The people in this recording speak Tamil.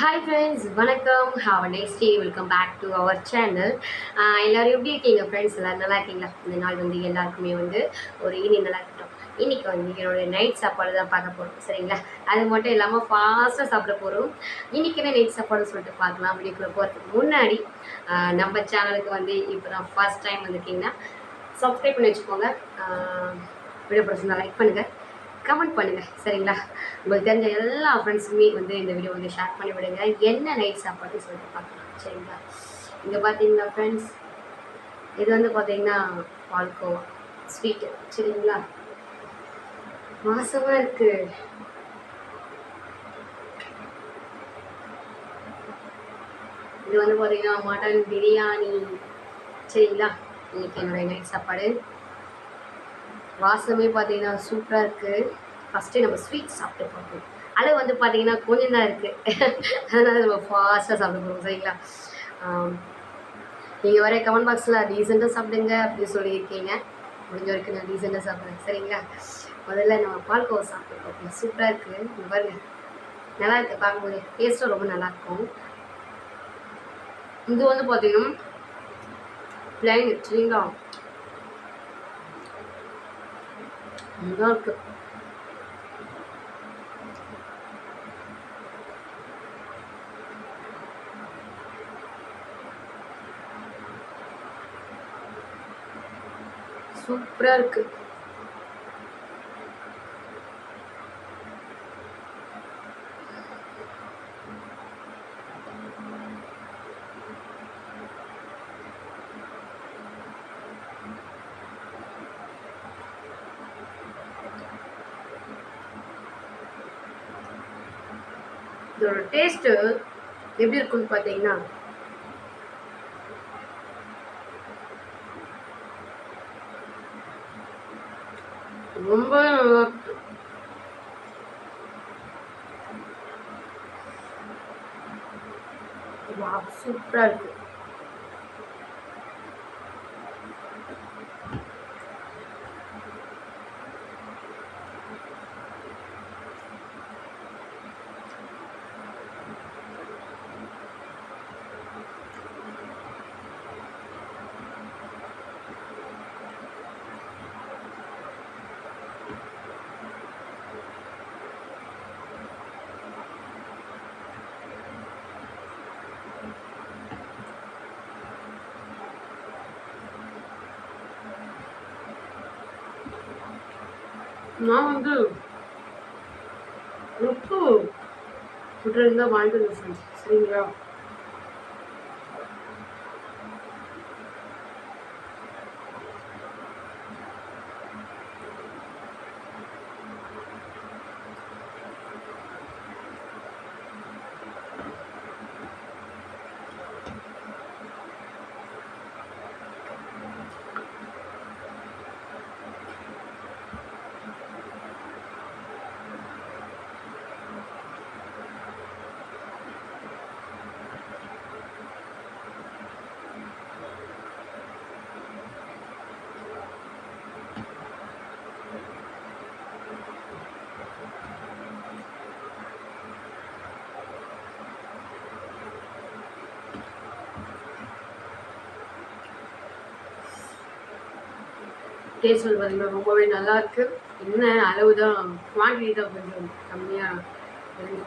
ஹாய் ஃப்ரெண்ட்ஸ் வணக்கம். Have next day welcome back to our channel எல்லோரும் எப்படி இருக்கீங்க ஃப்ரெண்ட்ஸ் எல்லோரும் நல்லா இருக்கீங்களா? இந்த நாள் வந்து எல்லாருக்குமே வந்து ஒரு இனி நல்லா இருக்கட்டும். இன்றைக்கி வந்து என்னோடய நைட் சாப்பாடு தான் பார்க்க போகிறோம் சரிங்களா? அது மட்டும் இல்லாமல் ஃபாஸ்ட்டாக சாப்பிட போகிறோம் இன்றைக்கி என்ன நைட் சாப்பாடுன்னு சொல்லிட்டு பார்க்கலாம். வீடியோக்குள்ளே போகிறதுக்கு முன்னாடி நம்ம சேனலுக்கு வந்து இப்போ தான் ஃபர்ஸ்ட் டைம் வந்துருக்கீங்கன்னா சப்ஸ்கிரைப் பண்ணி வச்சுக்கோங்க. வீடியோ பிடிச்சிருந்தா லைக் பண்ணுங்கள் கமெண்ட் பண்ணுங்கள் சரிங்களா? உங்களுக்கு தெரிஞ்ச எல்லா ஃப்ரெண்ட்ஸுமே வந்து இந்த வீடியோ வந்து ஷேர் பண்ணி விடுங்க. என்ன நைட் சாப்பாடு சொல்லிட்டு பார்க்கலாம் சரிங்களா? இங்கே பார்த்தீங்களா ஃப்ரெண்ட்ஸ் இது வந்து பார்த்தீங்கன்னா பால்கோவா ஸ்வீட்டு சரிங்களா? மாசமாக இருக்குது இது வந்து பார்த்தீங்கன்னா மட்டன் பிரியாணி சரிங்களா? இன்னைக்கு என்னுடைய நைட் சாப்பாடு. வாசமே பார்த்தீங்கன்னா சூப்பராக இருக்குது ஃபஸ்ட்டு நம்ம ஸ்வீட் சாப்பிட்டு பார்ப்போம் அளவு வந்து பார்த்தீங்கன்னா கொஞ்சம் தான் இருக்குது அதனால் நம்ம ஃபாஸ்ட்டாக சாப்பிட போகிறோம் சரிங்களா? நீங்கள் வர கமெண்ட் பாக்ஸில் டீசெண்டாக சாப்பிடுங்க அப்படின்னு சொல்லியிருக்கீங்க. முடிஞ்ச வரைக்கும் நான் டீசெண்டாக சாப்பிட்றேன் சரிங்களா? முதல்ல நம்ம பால்கோவா சாப்பிட்டு பார்ப்போம். சூப்பராக இருக்குது பாருங்க. நல்லா இருக்குது பார்க்கும்போது டேஸ்ட்டும் ரொம்ப நல்லாயிருக்கும் இது வந்து பார்த்தீங்கன்னா பிளைன் சரிங்களா நல்லா இருக்கு இதோட டேஸ்ட்டு எப்படி இருக்குன்னு பார்த்தீங்கன்னா ரொம்ப நல்லா சூப்பராக இருக்குது நான் வந்து உப்பு விட்டுருந்தா வாங்கிட்டு வந்தேன் ஃப்ரெண்ட்ஸ் சரிங்களா? டேஸ்ட் வந்து ரொம்பவே நல்லாயிருக்கு என்ன அளவு தான் குவான்டிட்டி தான் கொஞ்சம் கம்மியாக இருந்து